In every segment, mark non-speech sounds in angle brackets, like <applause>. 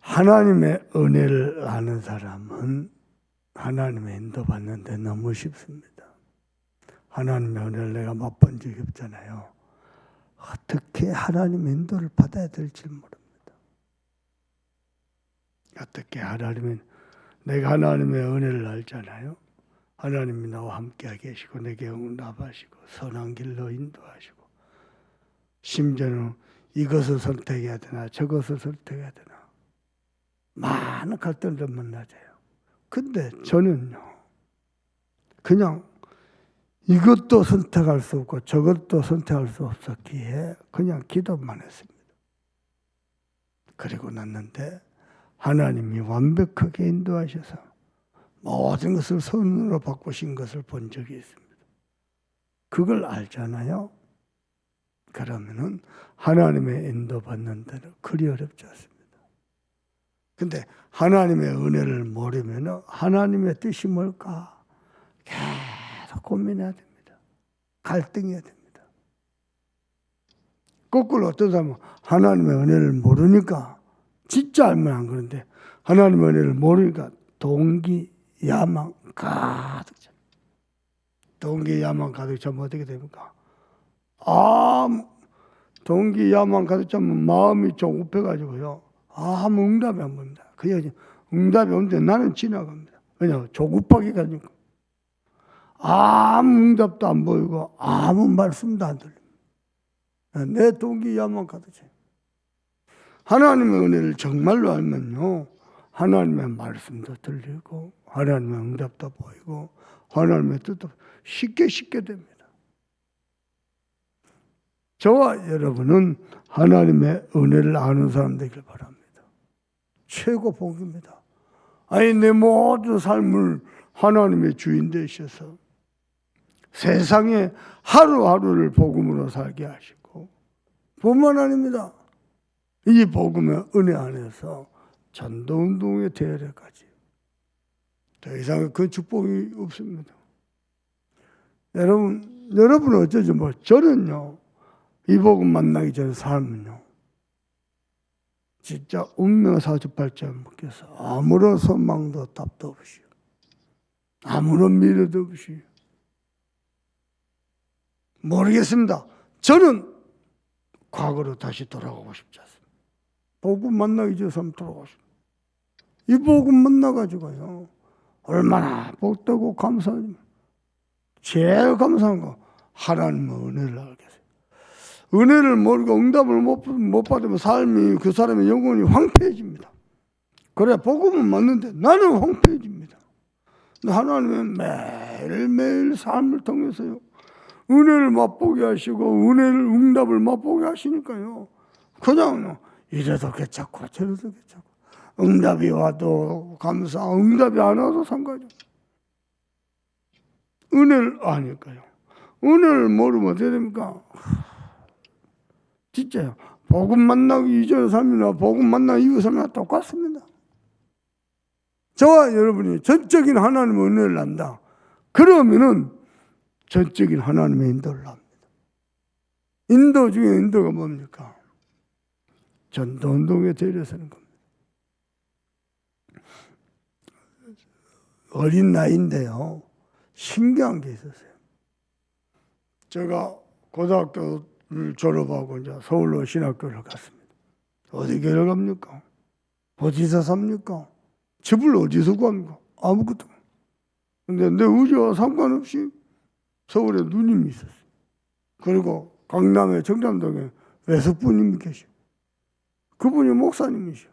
하나님의 은혜를 아는 사람은 하나님의 인도 받는데 너무 쉽습니다. 하나님의 은혜를 내가 맛본 적이 없잖아요. 어떻게 하나님의 인도를 받아야 될지 모릅니다. 어떻게 하나님의 내가 하나님의 은혜를 알잖아요. 하나님이 나와 함께 계시고 내게 응답하시고 선한 길로 인도하시고 심지어는 이것을 선택해야 되나 저것을 선택해야 되나 많은 갈등을 만나져요. 근데 저는요 그냥 이것도 선택할 수 없고 저것도 선택할 수 없었기에 그냥 기도만 했습니다. 그리고 났는데 하나님이 완벽하게 인도하셔서 모든 것을 선으로 바꾸신 것을 본 적이 있습니다. 그걸 알잖아요. 그러면은 하나님의 인도 받는 데는 그리 어렵지 않습니다. 근데 하나님의 은혜를 모르면 하나님의 뜻이 뭘까? 계속 고민해야 됩니다. 갈등해야 됩니다. 거꾸로 어떤 사람은 하나님의 은혜를 모르니까 진짜 알면 안 그런데 하나님의 은혜를 모르니까 동기, 야망 가득 차. 동기, 야망 가득 차면 어떻게 됩니까? 아무 동기, 야망 가득 차면 마음이 조급해가지고요. 아 무 응답이 안 봅니다. 그냥 응답이 오는데 나는 지나갑니다. 왜냐 조급하게 가니까. 아무 응답도 안 보이고 아무 말씀도 안 들립니다. 내 동기, 야망 가득 차요. 하나님의 은혜를 정말로 알면요. 하나님의 말씀도 들리고 하나님의 응답도 보이고 하나님의 뜻도 쉽게 쉽게 됩니다. 저와 여러분은 하나님의 은혜를 아는 사람 되길 바랍니다. 최고 복입니다. 아니 내 모든 삶을 하나님의 주인 되셔서 세상에 하루하루를 복음으로 살게 하시고 뿐만 아닙니다. 이 복음의 은혜 안에서 전도운동의 대회까지 더 이상 그 축복이 없습니다. 여러분, 여러분은 어쩌지 뭐 저는요 이 복음 만나기 전에 삶은요 진짜 운명 사주팔자에 묶여서 아무런 소망도 답도 없이 아무런 미래도 없이 모르겠습니다. 저는 과거로 다시 돌아가고 싶지 않습니다. 복음 만나기 전에 삶 돌아가고 싶습니다. 이 복음 만나가지고요. 얼마나 복되고 감사하지만 제일 감사한 거 하나님의 은혜를 알겠어요. 은혜를 모르고 응답을 못, 못 받으면 삶이 그 사람의 영혼이 황폐해집니다. 그래 복음은 맞는데 나는 황폐해집니다. 하나님은 매일매일 삶을 통해서요. 은혜를 맛보게 하시고 은혜를 응답을 맛보게 하시니까요. 그냥 이래도 괜찮고 저래도 괜찮고 응답이 와도 감사, 응답이 안 와도 상관이 은혜를 아니까요. 은혜를 모르면 어떻게 됩니까? 진짜요. 복음 만나기 이전 삶이나 복음 만나기 이후 삶이나 똑같습니다. 저와 여러분이 전적인 하나님의 은혜를 안다. 그러면은 전적인 하나님의 인도를 합니다. 인도 중에 인도가 뭡니까? 전도 운동에 들여서는 겁니다. 어린 나이인데요. 신기한 게 있었어요. 제가 고등학교를 졸업하고 이제 서울로 신학교를 갔습니다. 어디 교를 갑니까? 어디서 삽니까? 집을 어디서 구합니까? 아무것도. 근데 내 의지와 상관없이 서울에 누님이 있었어요. 그리고 강남의 정담동에 외숙부님이 계셔. 그분이 목사님이셔.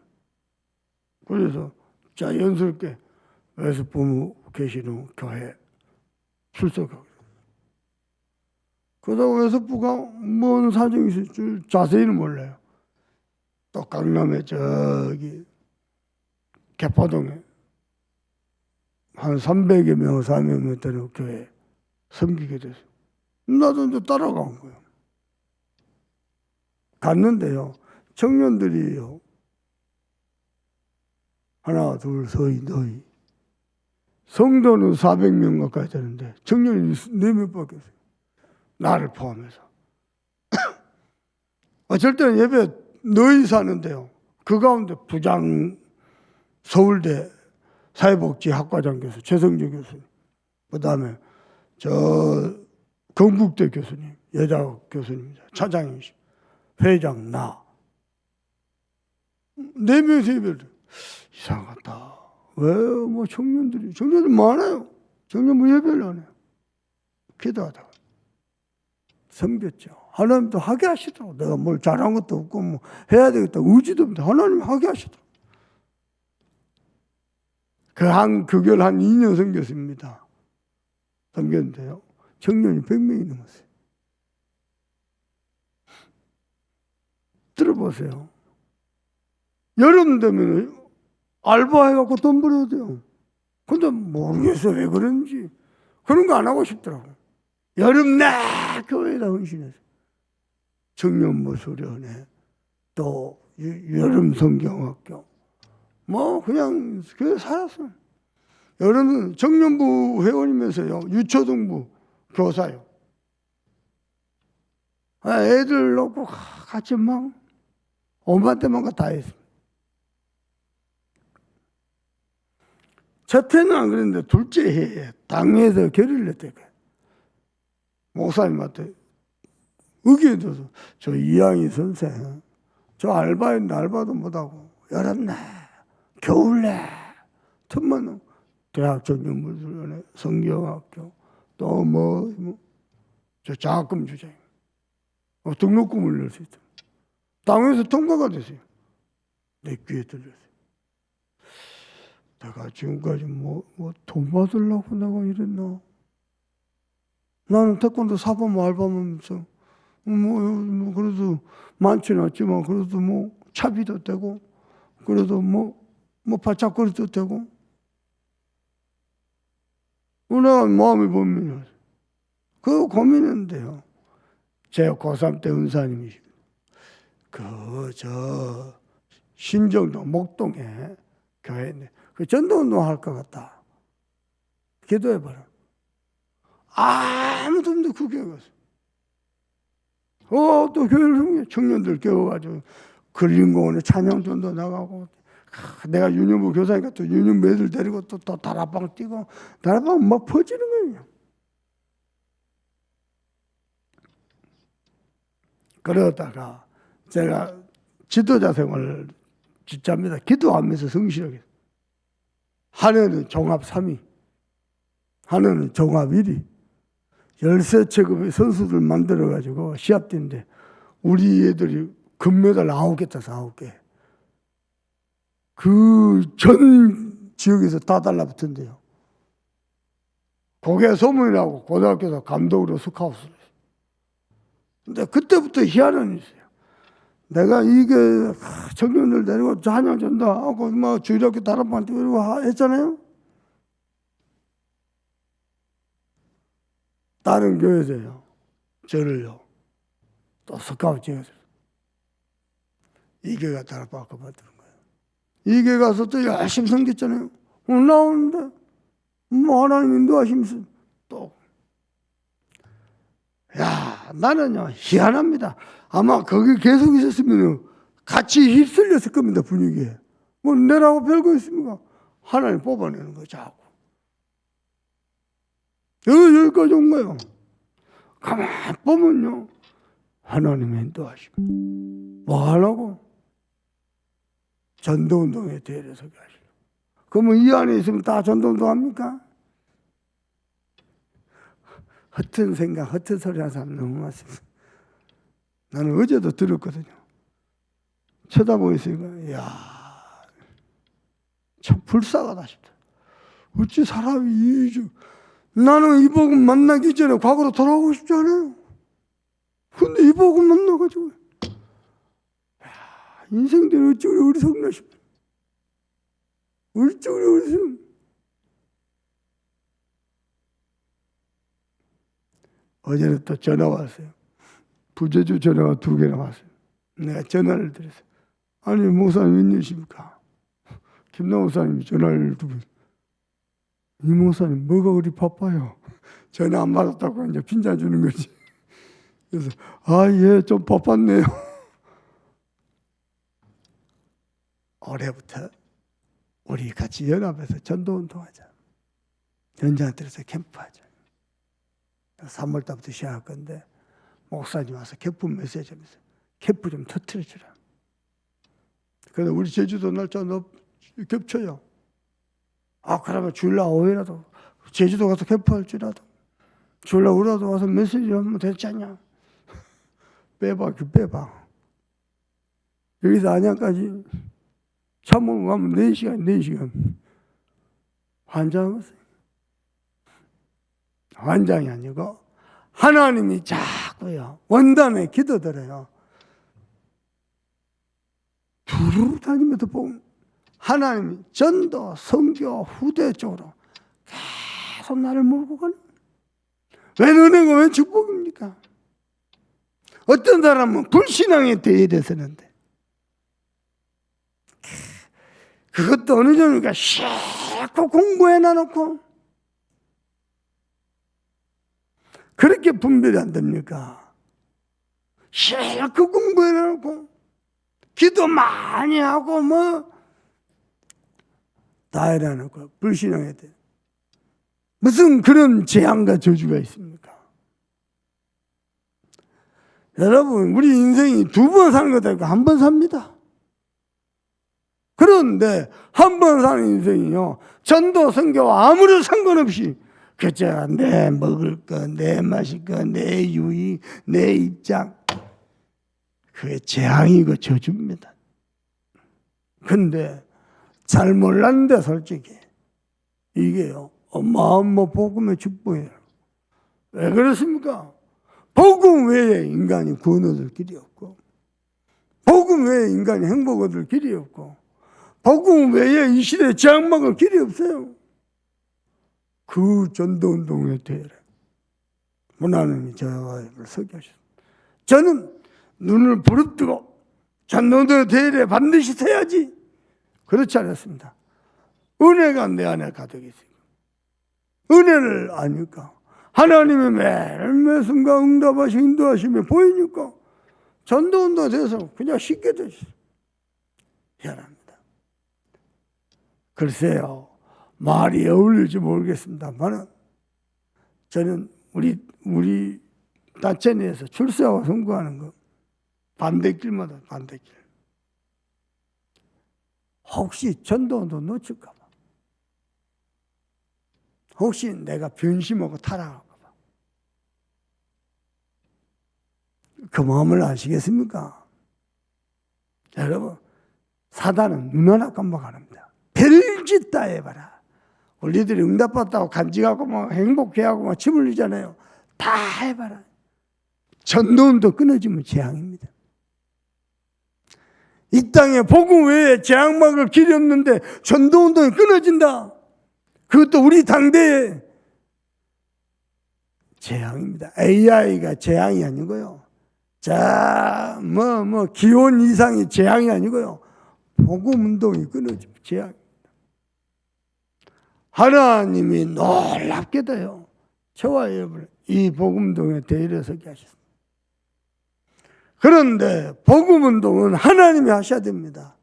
그래서 자연스럽게 외숙부모 계시는 교회 출석하고 그러다가 외숙부가 뭔 사정이 있을 줄 자세히는 몰라요. 또 강남에 저기 개파동에 한 300여 명, 400명 되는 교회 섬기게 됐어요. 나도 이제 따라간 거예요. 갔는데요. 청년들이요. 하나, 둘, 서희, 너희. 성도는 400명 가까이 되는데 청년이 4명밖에 없어요. 나를 포함해서. <coughs> 어쩔 때는 예배 너희 사는데요. 그 가운데 부장 서울대 사회복지학과장 교수 최성주 교수님, 그 다음에 저 경북대 교수님, 여자 교수님이자 차장이시, 회장 나. 네 명이서 예배를 이상하다. 왜 뭐 청년들이 청년들 많아요. 청년 뭐 예배를 안 해요. 기도하다가 섬겼죠. 하나님도 하게 하시더라고. 내가 뭘 잘한 것도 없고 뭐 해야 되겠다 의지도 없는데 하나님 하게 하시더라고. 그한 한 2년 섬겼습니다. 섬겼는데요. 청년이 100명이 넘었어요. 들어보세요. 여름 되면 알바해갖고 돈 벌어야 돼요. 근데 모르겠어 왜 그런지 그런 거 안 하고 싶더라고. 여름 내 교회에다 헌신해서 청년부 수련회 또 유- 여름 성경학교 뭐 그냥 그래 살았어요. 여름은 청년부 회원이면서요 유초등부 교사요. 아, 애들 놓고 같이 막 엄마 때만 다 했어요. 첫 해는 안 그랬는데 둘째 해에 당회에서 결의를 냈대요. 목사님한테 의견 줘서 저 이양희 선생 저 알바인데 알바도 못하고 여름내 겨울내 틈만 대학 청년부수련회 성경학교 또 뭐 저 장학금 주장 어, 등록금을 낼 수 있다. 당에서 통과가 됐어요. 내 귀에 들렸어요. 내가 지금까지 뭐, 뭐 돈 받으려고 내가 이랬나? 나는 태권도 사범 알바면서 뭐, 뭐 그래도 많지는 않지만 그래도 뭐 차비도 되고 그래도 뭐뭐 바짝거리도 되고 내가 마음이 보면 그 고민인데요. 제 고3 때 은사님이십니다. 그저 신정동 목동에 교회 있네. 그 전도운동 할 것 같다. 기도해봐라. 아무도 없는데 그 교회 갔어. 어, 또 교회를. 청년들 깨워가지고 근린공원에 찬양전도 나가고 아, 내가 유년부 교사니까 또 유년부 애들 데리고 또, 또 다락방 뛰고 다락방 막 퍼지는 거예요. 그러다가 제가 지도자 생활을 진짜입니다. 기도하면서 성실하게. 하나는 종합 3위, 하나는 종합 1위. 13체급의 선수들 만들어가지고 시합 뛰는데 우리 애들이 금메달 9개 따서 9개. 그 전 지역에서 다 달라붙은데요. 그게 소문이 나고 고등학교에서 감독으로 했어요. 근데 그때부터 희한은 있어요. 내가 이게 하, 청년들 데리고 찬양 전다 하고 뭐 주일학교 다락방 뛰고 하- 했잖아요. 다른 교회에서요. 저를요. 또 스카웃 찍었어요. 이 교회가 다락방 그만두는 거예요. 이 교회 가서 또 열심히 섬겼잖아요. 오늘 나오는데 뭐 하나님 인도하시면서 또 야, 나는요, 희한합니다. 아마 거기 계속 있었으면 같이 휩쓸렸을 겁니다, 분위기에. 뭐, 내라고 별거 있습니까? 하나님 뽑아내는 거 자꾸. 여기, 여기까지 온 거예요. 가만 보면요, 하나님이 인도하시고. 뭐 하려고? 전도운동에 대해서 하시고. 그러면 이 안에 있으면 다 전도운동 합니까? 허튼 생각, 허튼 소리 하는 사람 너무 많습니다. 나는 어제도 들었거든요. 쳐다보고 있으니까, 이야, 참 불쌍하다 싶다. 어찌 사람이 이, 나는 이 복음 만나기 전에 과거로 돌아가고 싶지 않아요. 근데 이 복음 만나가지고, 야, 인생들이 어찌 우리 어리석나 싶다. 어찌 우리 어리석 어제는 또 전화 왔어요. 부재주 전화가 두 개나 왔어요. 내가 전화를 드렸어요. 아니, 목사님 웬일이십니까? 김나 목사님이 전화를 두 번. 이 목사님 뭐가 그리 바빠요? <laughs> 전화 안 받았다고 이제 핀잔 주는 거지. <laughs> 그래서 아, 예, 좀 바빴네요. <laughs> 올해부터 우리 같이 연합해서 전도 운동하자. 현장 들어서 캠프하자. 3월 달부터 시작할 건데 목사님 와서 캠프 메시지 하면서 캠프 좀 터트려 주라. 그래서 우리 제주도 날짜 너 겹쳐요. 아 그러면 주일날 오후라도 제주도 가서 캠프할 줄라도 주일날 우라도 와서 메시지 하면 되지 않냐. <laughs> 빼봐 그 빼봐. 여기서 안양까지 차 몰고 가면 4시간 4시간 환장하겠어요. 환장이 아니고 하나님이 자꾸요 원단에 기도드려요. 두루 다니면서 보면 하나님이 전도, 성교, 후대 쪽으로 계속 나를 몰고 가는 왜 은혜가 왜 축복입니까? 어떤 사람은 불신앙에 대해서는데 그것도 어느 정도가 실컷 공부해 놔놓고 그렇게 분별이 안 됩니까? 실컷 공부해 놔놓고 기도 많이 하고 뭐 다 해놔놓고 불신앙에 대해 무슨 그런 재앙과 저주가 있습니까? 여러분 우리 인생이 두 번 사는 것도 아니고 한 번 삽니다. 그런데 한 번 사는 인생이요. 전도 선교와 아무런 상관없이 그저 내 먹을 거, 내 마실 거, 내 유익, 내 입장 그게 재앙이고 저주입니다. 근데 잘 몰랐는데 솔직히 이게요. 어마어마 복음의 축복이에요. 왜 그렇습니까? 복음 외에 인간이 구원 얻을 길이 없고 복음 외에 인간이 행복 얻을 길이 없고 복음 외에 이 시대에 재앙 막을 길이 없어요. 그 전도운동에 대해 하나님이 저와 서게 하셨습니다. 저는 눈을 부릅뜨고 전도운동에 대해 반드시 서야지. 그렇지 않았습니다. 은혜가 내 안에 가득 있습니다. 은혜를 아니까 하나님의 매일 매 순간 응답하시 인도하심이 보이니까 전도 운동 돼서 그냥 쉽게 되시 희한합니다. 글쎄요 말이 어울릴지 모르겠습니다만은 저는 우리 우리 단체 내에서 출세하고 선거하는 거 반대길마다 반대길 혹시 전도운동 놓칠까 봐 혹시 내가 변심하고 타락할까 봐. 그 마음을 아시겠습니까? 자, 여러분, 사단은 눈 하나 깜박 안 합니다. 별짓 다 해봐라. 우리들이 응답받다고 간직하고 뭐 행복해하고 뭐침 흘리잖아요. 다 해봐라. 전도운도 끊어지면 재앙입니다. 이 땅에 복음 외에 재앙막을 길이 없는데 전도운동이 끊어진다. 그것도 우리 당대의 재앙입니다. AI가 재앙이 아니고요. 자, 뭐, 뭐, 기온 이상이 재앙이 아니고요. 복음 운동이 끊어지면 재앙입니다. 하나님이 놀랍게도요. 저와 여러분, 이 복음 운동에 대일해서게 하셨습니다. 그런데 복음 운동은 하나님이 하셔야 됩니다.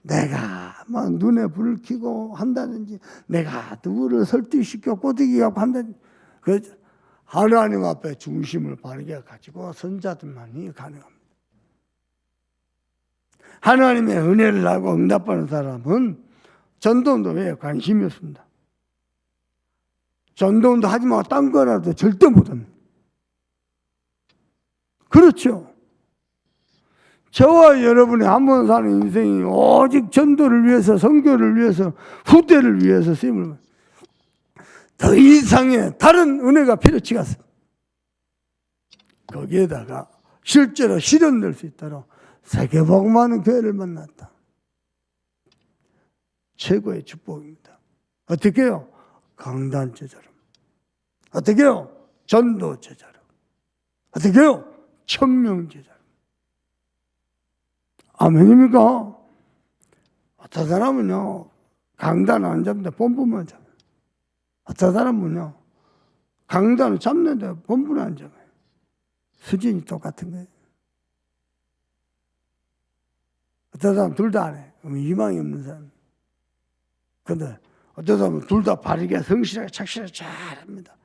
내가 막 눈에 불을 켜고 한다든지 내가 누구를 설득시켜 꼬드기 갖고 한다든지 그 하나님 앞에 중심을 바르게 가지고 선자들만이 가능합니다. 하나님의 은혜를 나고 응답하는 사람은 전도운동에 관심이 없습니다. 전도운동 하지 말고 딴 거라도 절대 못합니다. 그렇죠. 저와 여러분이 한번 사는 인생이 오직 전도를 위해서, 성교를 위해서, 후대를 위해서 쓰임을 더 이상의 다른 은혜가 필요치가 않습니다. 거기에다가 실제로 실현될 수 있도록 세계복음하는 교회를 만났다. 최고의 축복입니다. 어떻게 해요? 강단 제자로. 어떻게 해요? 전도 제자로. 어떻게 해요? 천명 제자로. 아멘입니까? 어떤 사람은요, 강단 안 잡는데 본부만 잡아요. 어떤 사람은요, 강단을 잡는데 본부는 안 잡아요. 수준이 똑같은 거예요. 어떤 사람 둘 다 안 해. 그럼 희망이 없는 사람. 근데 어쩌다 보면 둘다 바르게 성실하게 착실하게 잘 합니다.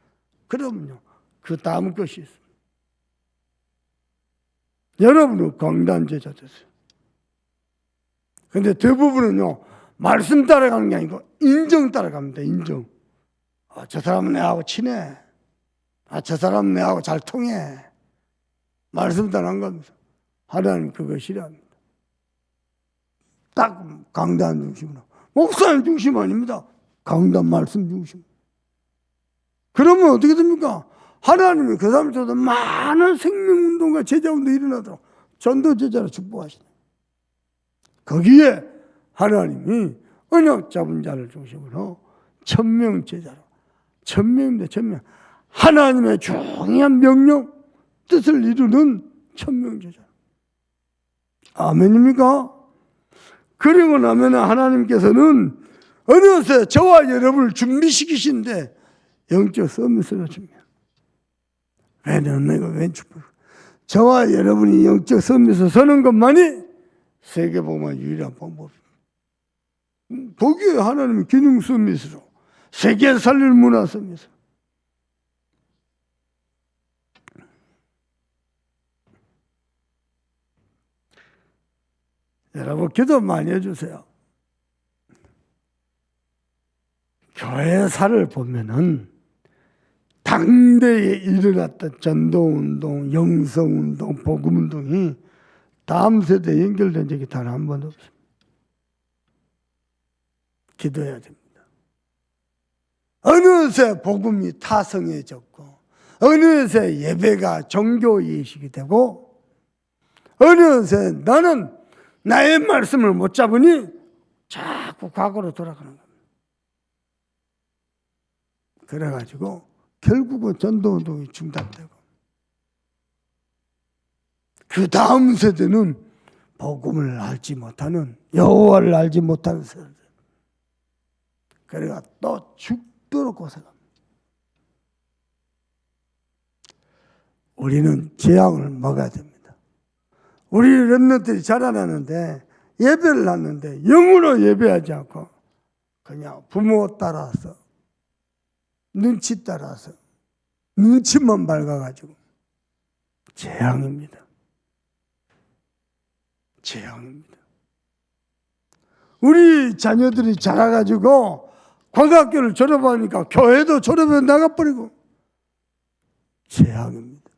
그러면요, 그 다음 것이 있습니다. 여러분은 강단 제자 됐어요. 근데 대부분은요, 말씀 따라가는 게 아니고 인정 따라갑니다. 인정. 아, 저 사람은 내하고 친해. 아, 저 사람은 내하고 잘 통해. 말씀 따라간 겁니다. 하나님 그거 싫어합니다. 딱 강단 중심으로. 목사님 중심 아닙니다. 강단 말씀 중심. 그러면 어떻게 됩니까? 하나님이 그 통해서 많은 생명운동과 제자운동이 일어나도록 전도 제자로 축복하시네. 거기에 하나님이 언약 잡은 자를 중심으로 천명 제자로 천명인데 천명 하나님의 중요한 명령 뜻을 이루는 천명 제자 아멘입니까? 그리고 나면 하나님께서는 어느새 저와 여러분을 준비시키신데 영적 서밋을 줍니다. 왜 내가 왼 축복? 저와 여러분이 영적 서밋을 서는 것만이 세계복만 유일한 방법입니다. 거기에 하나님의 기능 서밋으로 세계 살릴 문화 서밋으로 여러분 기도 많이 해주세요. 교회사를 보면은 당대에 일어났던 전도운동, 영성운동, 복음운동이 다음 세대에 연결된 적이 단 한 번도 없습니다. 기도해야 됩니다. 어느새 복음이 타성해졌고, 어느새 예배가 종교의식이 되고, 어느새 나는 나의 말씀을 못 잡으니 자꾸 과거로 돌아가는 겁니다. 그래가지고 결국은 전도운동이 중단되고 그 다음 세대는 복음을 알지 못하는 여호와를 알지 못하는 세대. 그래가 또 죽도록 고생합니다. 우리는 재앙을 먹어야 됩니다. 우리 랩런들이 자라나는데 예배를 하는데 영으로 예배하지 않고 그냥 부모 따라서 눈치 따라서 눈치만 밝아가지고 재앙입니다. 재앙입니다. 우리 자녀들이 자라가지고 고등학교를 졸업하니까 교회도 졸업해 나가버리고 재앙입니다.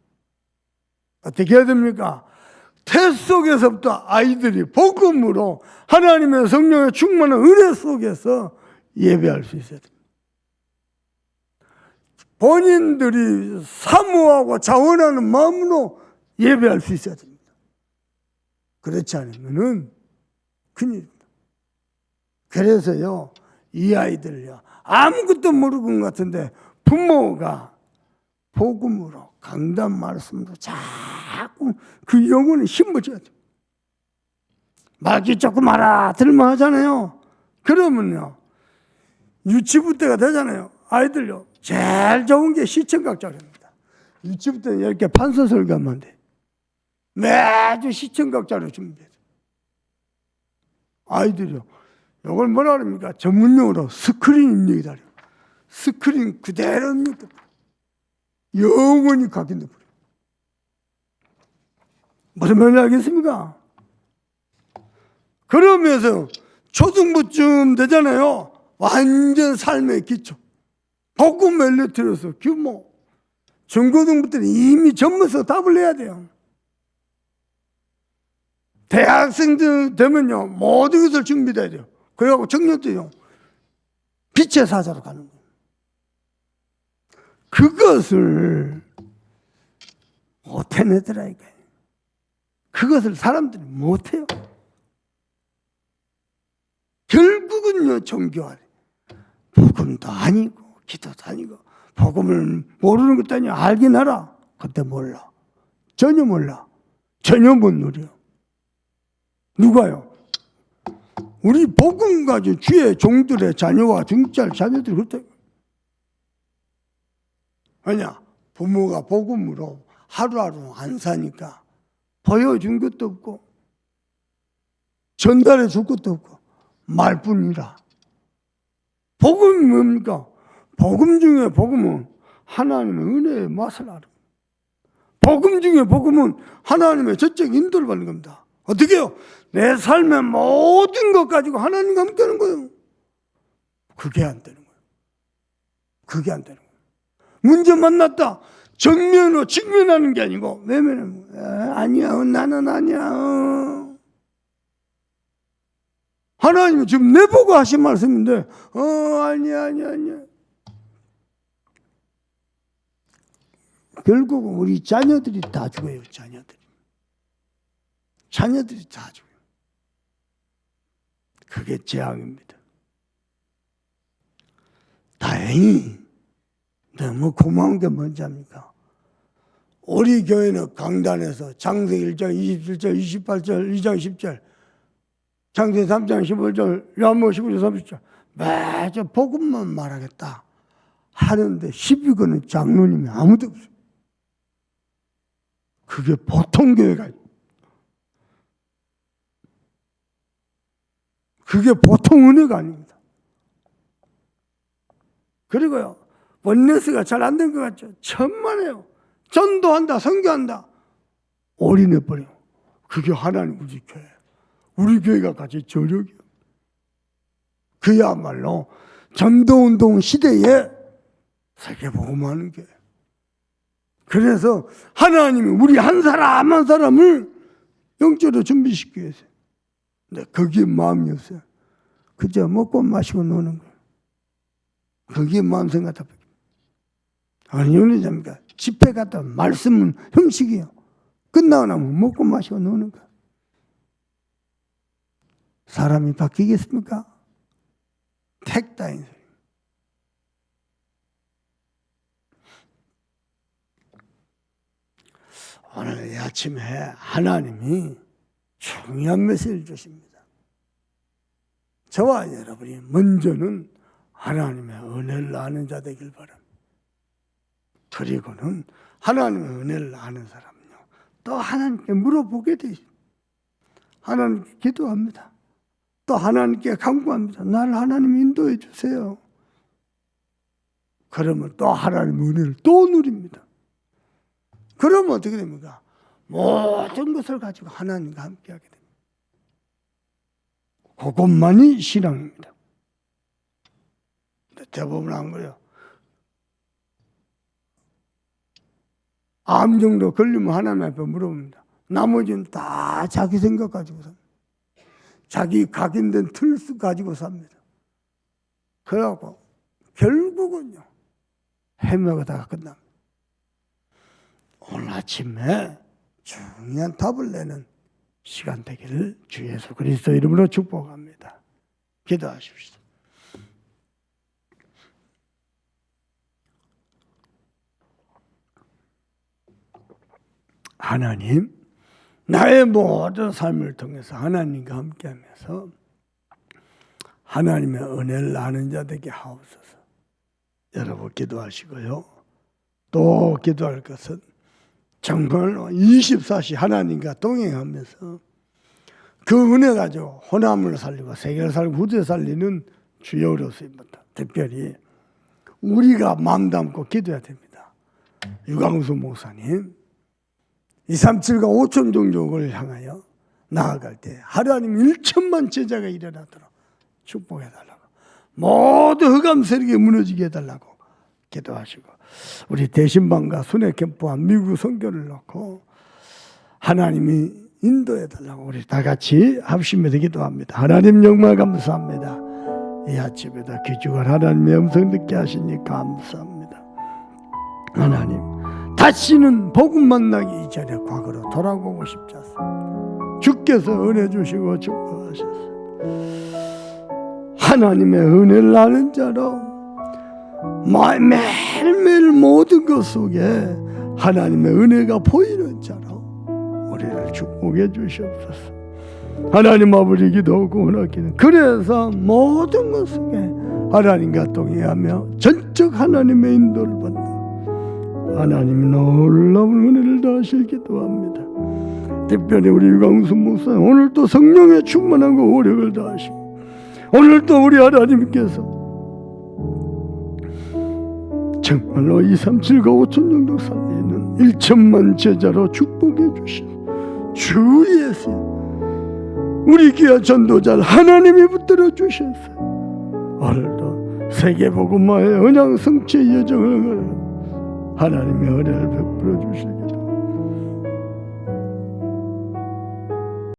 어떻게 해야 됩니까? 태 속에서부터 아이들이 복음으로 하나님의 성령의 충만한 은혜 속에서 예배할 수 있어야 됩니다. 본인들이 사모하고 자원하는 마음으로 예배할 수 있어야 됩니다. 그렇지 않으면은 큰일입니다. 그래서요, 이 아이들요, 아무것도 모르는 것 같은데 부모가 복음으로 강단 말씀으로 자꾸 그 영혼에 심어줘야 돼. 말기 조금 알아 들만 하잖아요. 그러면요, 유치부 때가 되잖아요. 아이들요, 제일 좋은 게 시청각 자료입니다. 유치부 때는 이렇게 판서설 가면 돼. 매주 시청각자료 준비해. 아이들이요. 이걸 뭐라 그럽니까? 전문용어로 스크린 입력이다. 스크린 그대로 입력돼. 영원히 각인돼 버려. 무슨 말인지 알겠습니까? 그러면서 초등부쯤 되잖아요. 완전 삶의 기초. 복음 멜리트로서 규모. 중고등부 때는 이미 전문서 답을 내야 돼요. 대학생들 되면요, 모든 것을 준비돼야 돼요. 그래갖고 청년들요, 빛의 사자로 가는 거예요. 그것을 못 해내더라, 이게. 그것을 사람들이 못 해요. 결국은요, 종교하래. 복음도 아니고, 기도도 아니고, 복음을 모르는 것도 아니고, 알긴 알아. 그때 몰라. 전혀 몰라. 전혀 못 누려. 누가요? 우리 복음 가지고 주의 종들의 자녀와 중짤 자녀들이 그렇다. 왜냐? 부모가 복음으로 하루하루 안 사니까 보여준 것도 없고 전달해 줄 것도 없고 말뿐이라. 복음이 뭡니까? 복음 중에 복음은 하나님의 은혜의 맛을 알아. 복음 중에 복음은 하나님의 저적 인도를 받는 겁니다. 어떻게요? 내 삶의 모든 것 가지고 하나님과 함께 하는 거예요. 그게 안 되는 거예요. 그게 안 되는 거예요. 문제 만났다. 정면으로 직면하는 게 아니고 에, 아니야 어, 나는 아니야 어. 하나님은 지금 내보고 하신 말씀인데 어 아니야 아니야 아니야 결국은 우리 자녀들이 다 죽어요 자녀들이 자녀들이 다 죽어요 그게 재앙입니다 다행히 너무 고마운 게 뭔지 압니까? 우리 교회는 강단에서 장세기 1장 27절, 28절, 2장 10절, 장세기 3장 15절, 야모 19절, 30절 매주 복음만 말하겠다 하는데 12권은 장로님이 아무도 없어요. 그게 보통 교회가 아니에요. 그게 보통 은혜가 아닙니다. 그리고요, 원네스가 잘 안 된 것 같죠? 천만에요. 전도한다, 선교한다. 올인해버려. 그게 하나님 우리 교회. 우리 교회가 같이 저력이요. 그야말로 전도운동 시대에 세계복음하는 게. 그래서 하나님이 우리 한 사람 한 사람을 영적으로 준비시키기 위해서. 근데 거기에 마음이 없어요. 그저 먹고 마시고 노는 거예요. 거기에 마음 생각다 아니, 연애자입니까? 집회 갔다 말씀은 형식이요. 끝나고 나면 먹고 마시고 노는 거야. 사람이 바뀌겠습니까? 택다인 소리. 오늘 이 아침에 하나님이 중요한 메시지를 주십니다. 저와 여러분이 먼저는 하나님의 은혜를 아는 자 되길 바랍니다. 그리고는 하나님의 은혜를 아는 사람은요. 또 하나님께 물어보게 돼 있어요. 하나님께 기도합니다. 또 하나님께 간구합니다. 나를 하나님 인도해 주세요. 그러면 또 하나님의 은혜를 또 누립니다. 그러면 어떻게 됩니까? 모든 것을 가지고 하나님과 함께하게 됩니다. 그것만이 신앙입니다. 대부분 안 그래요. 암 정도 걸리면 하나님 앞에 물어봅니다. 나머지는 다 자기 생각 가지고 삽니다. 자기 각인된 틀 가지고 삽니다. 그래갖고 결국은요 헤매가다가 끝납니다. 오늘 아침에 중요한 답을 내는 시간 되기를 주 예수 그리스도 이름으로 축복합니다. 기도하십시오. 하나님, 나의 모든 삶을 통해서 하나님과 함께하면서 하나님의 은혜를 아는 자 되게 하옵소서. 여러분 기도하시고요. 또 기도할 것은 정말로 24시 하나님과 동행하면서 그 은혜 가지고 호남을 살리고 세계를 살리고 후대 살리는 주여로서입니다. 특별히 우리가 마음 담고 기도해야 됩니다. 유광수 목사님, 237과 5천 종족을 향하여 나아갈 때 하나님 1천만 제자가 일어나도록 축복해 달라고 모두 흑암 세력이 무너지게 해달라고 기도하시고 우리 대신방과 순회 캠프와 미국 선교를 놓고 하나님이 인도해 달라고 우리 다 같이 합심해서 기도합니다. 하나님 정말 감사합니다. 이 아침에도 귀중한 하나님의 음성 듣게 하시니 감사합니다. 하나님 다시는 복음 만나기 이전에 과거로 돌아가고 싶지 않습니다. 주께서 은혜 주시고 축복하셨습니다. 하나님의 은혜를 아는 자로 매일매일 모든 것 속에 하나님의 은혜가 보이는 자로 우리를 축복해 주시옵소서. 하나님 아버지 기도하고 원하기는 그래서 모든 것 속에 하나님과 동의하며 전적 하나님의 인도를 받는 하나님 놀라운 은혜를 다하실 기도합니다. 특별히 우리 유광수 목사 오늘 또 성령의 충만한 그 오력을 다하시고 오늘 또 우리 하나님께서 정말로 237과 5천 정도 살리는 1천만 제자로 축복해 주신 주 예수 우리 귀한 전도자를 하나님이 붙들어 주셨어요 오늘도 세계복음화의 언양 성취 여정을 하나님의 은혜를 베풀어 주시기를